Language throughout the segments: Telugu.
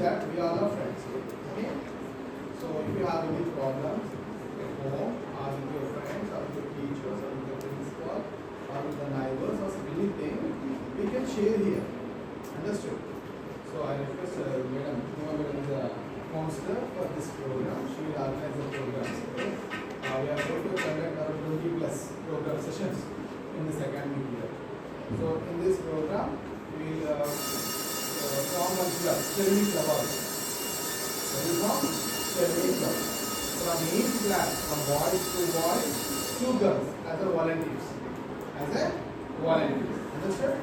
that we are friends. Okay? So if you have any problems at home, or with your friends, or with your teachers, or with your principal, or with the neighbors, or anything, we can share here. Understood? So I request uh, So we form Cherry Club. From each class, from boys to boys, two girls as a volunteers. As a volunteers. Understood?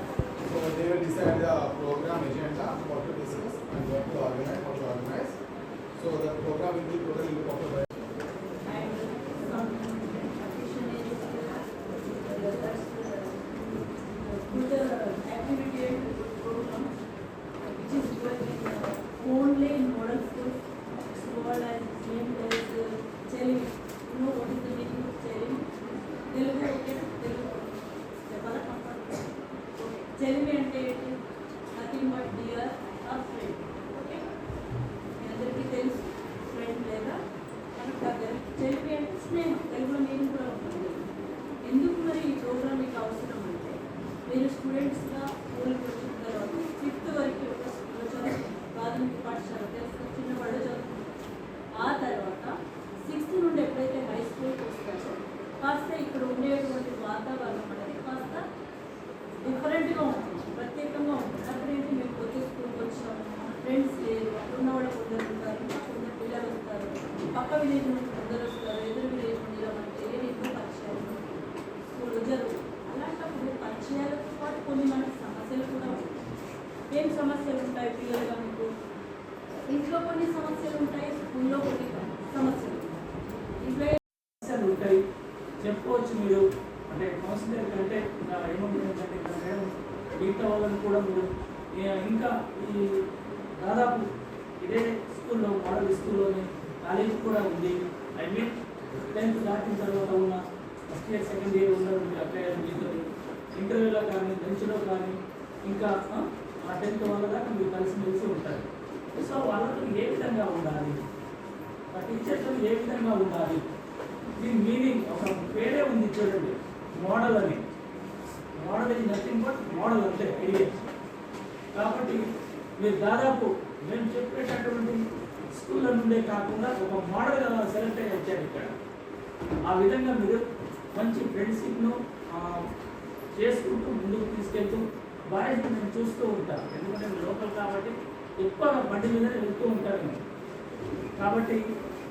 So they will decide the program agenda, what to discuss and what to organize, how to organize. So the program will be totally వాతావరణం అనేది కాస్త డిఫరెంట్గా ఉంటుంది. ప్రత్యేకంగా ఉంటుంది. అక్కడ ఏంటి మేము కొత్త స్కూల్కి వచ్చాము. ఫ్రెండ్స్ లేరు. అక్కడ ఉన్న వాళ్ళు కొందరు ఉంటారు. అక్కడ పిల్లలు వస్తారు పక్క విలేజ్ నుండి కొందరు వస్తారు. ఎదురు విలేజ్ నుండి ఇలా మనకి తెలియని పరిచయాలు స్కూల్లో జరుగుతుంది అలాంటప్పుడు పరిచయాలతో పాటు కొన్ని మనకి సమస్యలు కూడా ఉంటాయి. ఏం సమస్యలు ఉంటాయి పిల్లలుగా మీకు? ఇంట్లో కొన్ని సమస్యలు ఉంటాయి స్కూల్లో కొన్ని సమస్యలు ఉంటాయి ఇంట్లో సమస్యలు ఉంటాయి చెప్పుకోవచ్చు మీరు అంటే కౌన్సిలర్ కంటే ఇంకా ఏమంటుంది అంటే ఇక్కడ మేడం మిగతా వాళ్ళని కూడా మీరు ఇంకా ఈ దాదాపు ఇదే స్కూల్లో మోడల్ స్కూల్లోనే కాలేజ్ కూడా ఉంది. ఐ మీన్ టెన్త్ దాటిన తర్వాత ఉన్న ఫస్ట్ ఇయర్ సెకండ్ ఇయర్ ఉన్నారు మీరు అప్లై అయ్యారు మీతో ఇంటర్వ్యూలో కానీ బెంచ్లో కానీ ఇంకా ఆ, ఆ టెన్త్ వాళ్ళ దాకా మీరు కలిసిమెలిసి ఉంటారు. సో వాళ్ళతో ఏ విధంగా ఉండాలి? ఆ టీచర్తో ఏ విధంగా ఉండాలి? దీని మీనింగ్ ఒక పేరే ఉంది చూడండి మోడల్ అని. మోడల్ ఇది నథింగ్ బట్ మోడల్ అంతే ఐడియాస్ కాబట్టి మీరు దాదాపు మేము చెప్పేటటువంటి స్కూళ్ళ నుండే కాకుండా ఒక మోడల్ సెలెక్ట్ అయ్యి వచ్చారు ఇక్కడ. ఆ విధంగా మీరు మంచి ఫ్రెండ్షిప్ను చేసుకుంటూ ముందుకు తీసుకెళ్తూ బాయ్స్ నేను చూస్తూ ఉంటాను ఎందుకంటే మీరు లోకల్ కాబట్టి ఎక్కువగా బండి మీద వెళ్తూ ఉంటారు నేను కాబట్టి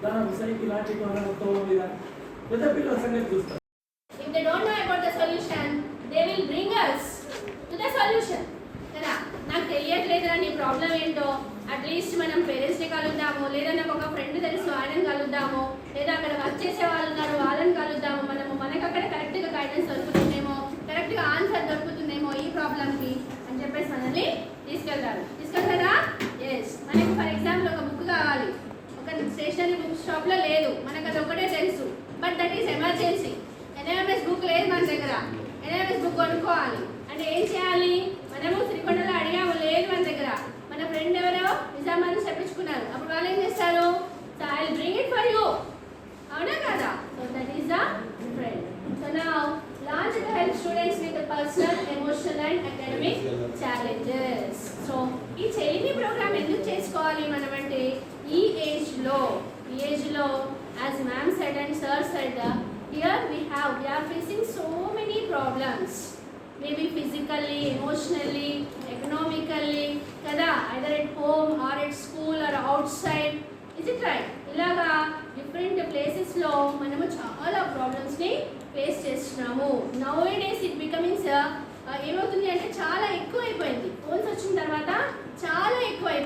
దాదాపు సైకిల్ ఆటో మీద పెద్ద పిల్లల సంగతి చూస్తాను ఏంటో? అట్లీస్ట్ మనం పేరెంట్స్ని కలుద్దాము. లేదా నాకు ఒక ఫ్రెండ్ తెలుసు ఆయనని కలుద్దాము. లేదా అక్కడ వర్క్ చేసే వాళ్ళు ఉన్నారు వాళ్ళని కలుద్దాము. మనము మనకు అక్కడ కరెక్ట్గా గైడెన్స్ దొరుకుతుందేమో కరెక్ట్గా ఆన్సర్ దొరుకుతుందేమో ఈ ప్రాబ్లంకి అని చెప్పేసి మనల్ని తీసుకెళ్తారు. తీసుకెళ్తారా? ఎస్ మనకి ఫర్ ఎగ్జాంపుల్ ఒక బుక్ కావాలి. ఒక స్టేషనరీ బుక్ షాప్లో లేదు. మనకు అది ఒకటే తెలుసు. But that is emergency NMS book లేదు మన దగ్గర. ఎన్ఎంఎస్ బుక్ కొనుక్కోవాలి. అంటే ఏం చేయాలి మనము శ్రీకొండలో అడిగాము లేదు మన దగ్గర మన ఫ్రెండ్ ఎవరో నిజామాబాద్ నుంచి తెప్పించుకున్నారు అప్పుడు వాళ్ళు ఏం చేస్తారు so I bring it for you అవునా కదా so that is the friend so నా launch to help students with personal emotional and academic challenges so ఈ చైనీ ప్రోగ్రామ్ ఎందుకు మనం అంటే ఈ ఏజ్లో ఈ ఏజ్లో as ma'am said and sir said here we have we are facing so many problems maybe physically emotionally economically కదా? Either at home or at school or outside is it right ఇలాగా డిఫరెంట్ ప్లేసెస్లో మనము చాలా ప్రాబ్లమ్స్ని ఫేస్ చేస్తున్నాము. నవ్ డేస్ ఇట్ బికమింగ్స్ ఏమవుతుంది అంటే చాలా ఎక్కువ అయిపోయింది ఫోన్స్ వచ్చిన తర్వాత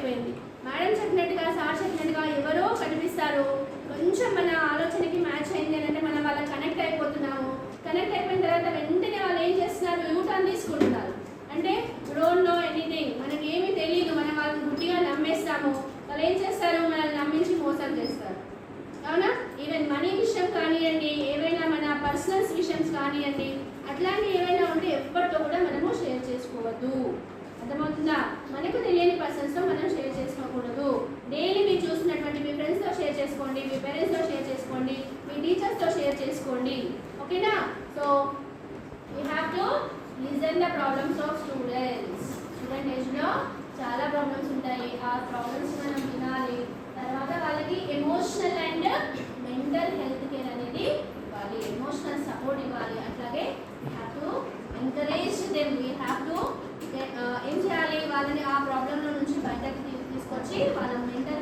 అయిపోయింది. మేడం చెప్పినట్టుగా సార్ చెప్పినట్టుగా ఎవరో కనిపిస్తారు. కొంచెం మన ఆలోచనకి మ్యాచ్ అయింది అని అంటే మనం వాళ్ళకి కనెక్ట్ అయిపోతున్నాము. కనెక్ట్ అయిపోయిన తర్వాత వెంటనే వాళ్ళు ఏం చేస్తున్నారు? యూటర్న్ తీసుకుంటున్నారు. అంటే డోంట్ నో ఎనీథింగ్ మనకి ఏమీ తెలియదు మనం వాళ్ళని గుడ్డిగా నమ్మేస్తాము. వాళ్ళు ఏం చేస్తారు? మనల్ని నమ్మించి మోసం చేస్తారు. అవునా? ఈవెన్ మనీ విషయం కానివ్వండి ఏవైనా మన పర్సనల్స్ విషయమ్స్ కానివ్వండి అట్లాంటి ఏవైనా ఉంటే ఎవరితో కూడా మనము షేర్ చేసుకోవద్దు. అర్థమవుతుందా? మనకు తెలియని పర్సన్స్తో మనం చేసుకోండి మీ పేరెంట్స్తో షేర్ చేసుకోండి మీ టీచర్స్తో షేర్ చేసుకోండి. ఓకేనా so you have to listen the problems of students student ఏజ్లో చాలా ప్రాబ్లమ్స్ ఉంటాయి. ఆ ప్రాబ్లమ్స్ మనం వినాలి. తర్వాత వాళ్ళకి emotional and mental health care అనేది ఇవ్వాలి. ఎమోషనల్ సపోర్ట్ ఇవ్వాలి. అట్లాగే have to encourage them we have to ఏం చేయాలి? వాళ్ళని ఆ ప్రాబ్లంలో నుంచి బయటకు తీసుకొచ్చి వాళ్ళ మెంటల్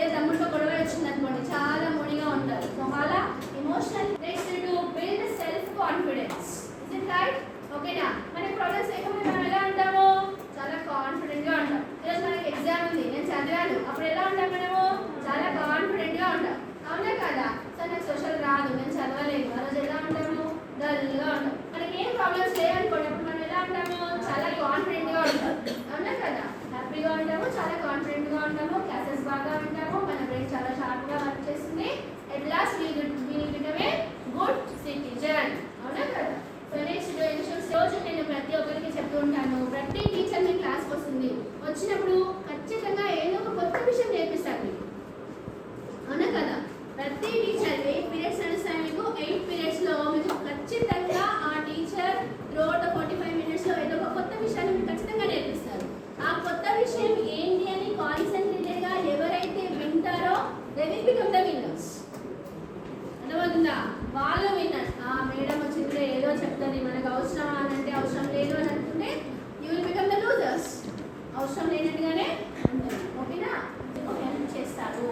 లేదా తమ్ముడితో గొడవ వచ్చింది అనుకోండి చాలా మూడిగా ఉంటారు. So emotional next to build self confidence is it right ఓకేనా మనకి ప్రాబ్లమ్స్ లేకపోతే మనం ఎలా ఉంటాము? చాలా కాన్ఫిడెంట్గా ఉంటాం. ఈరోజు మనకి ఎగ్జామ్ ఉంది నేను చదివాను. అప్పుడు ఎలా ఉంటాం మనము? చాలా కాన్ఫిడెంట్గా ఉంటాం. అవునా కదా? సార్ నాకు సోషల్ రాదు నేను చదవలేదు. ఆ రోజు ఎలా ఉంటాము? డల్గా ఉంటాం. మనకి ఏం ప్రాబ్లమ్స్ లేవనుకోండి అప్పుడు మనం ఎలా ఉంటాము? చాలా కాన్ఫిడెంట్గా ఉంటాం. అవునా కదా? హ్యాపీగా ఉంటాము చాలా కాన్ఫిడెంట్గా ఉంటాము క్లాసెస్ బాగా వింటాము మన బ్రెయిన్ చాలా షార్ప్గా వర్క్ చేస్తుంది. At last we we become a good citizen అవునా కదా? సో నెక్స్ట్ రోజు నేను ప్రతి ఒక్కరికి చెప్తూ ఉంటాను ప్రతి టీచర్ మీ క్లాస్కి వస్తుంది. వచ్చినప్పుడు ఖచ్చితంగా ఏదో ఒక కొత్త విషయం నేర్పిస్తారు మీకు అవునా కదా ప్రతి టీచర్ ఎయిట్ పీరియడ్స్ నడుస్తాయి మీకు ఎయిట్ పీరియడ్స్లో మీకు ఖచ్చితంగా ఆ టీచర్ త్రూఅవుట్ ఫార్టీ ఫైవ్ మినిట్స్లో ఏదో ఒక కొత్త విషయాన్ని మీకు ఖచ్చితంగా నేర్పిస్తారు ఆ కొత్త విషయం ఏంటి అని కాన్సన్ట్రేటెడ్గా ఎవరైతే వింటారో they will become the winners అర్థమవుతుందా వాళ్ళు విన్నర్స్ ఆ మేడం వచ్చింది ఏదో చెప్తుంది మనకు అవసరమా అని అంటే అవసరం లేదు అని అనుకుంటే you will become the losers అవసరం లేనట్టుగానే ఉంటుంది ఓకేనా హెల్ప్ చేస్తారు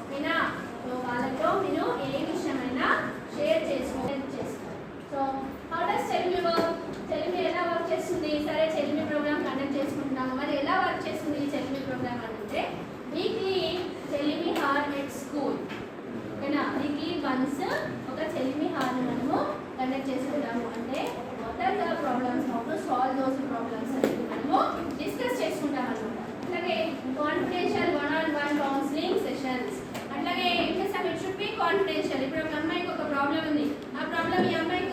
ఓకేనా సో వాళ్ళతో మీరు ఏ విషయమైనా షేర్ చేసుకో హెల్ప్ చేస్తారు so how does Chelmi work Chelmi ఎలా వర్క్ చేస్తుంది సరే చెల్మి ప్రోగ్రామ్ కండక్ట్ చేసుకుంటున్నాము మరి ఎలా వర్క్ చేస్తుంది ఈ చెల్మి ప్రోగ్రామ్ అంటే weekly Chelmi hour at school ఓకేనా వీక్లీ వన్స్ ఒక చెల్మి హార్ని మనము కండక్ట్ చేసుకుంటాము అంటే what are the problems how to solve those problems అనేది మనము డిస్కస్ చేసుకుంటాం అనమాట అట్లాగే confidential one on one counselling sessions అట్లాగే ఏం చేస్తాం ఇట్ షుడ్ బి కాన్ఫిడెన్షియల్ ఇప్పుడు ఒక అమ్మాయికి ఒక ప్రాబ్లం ఉంది. ఆ ప్రాబ్లం ఈ అమ్మాయికి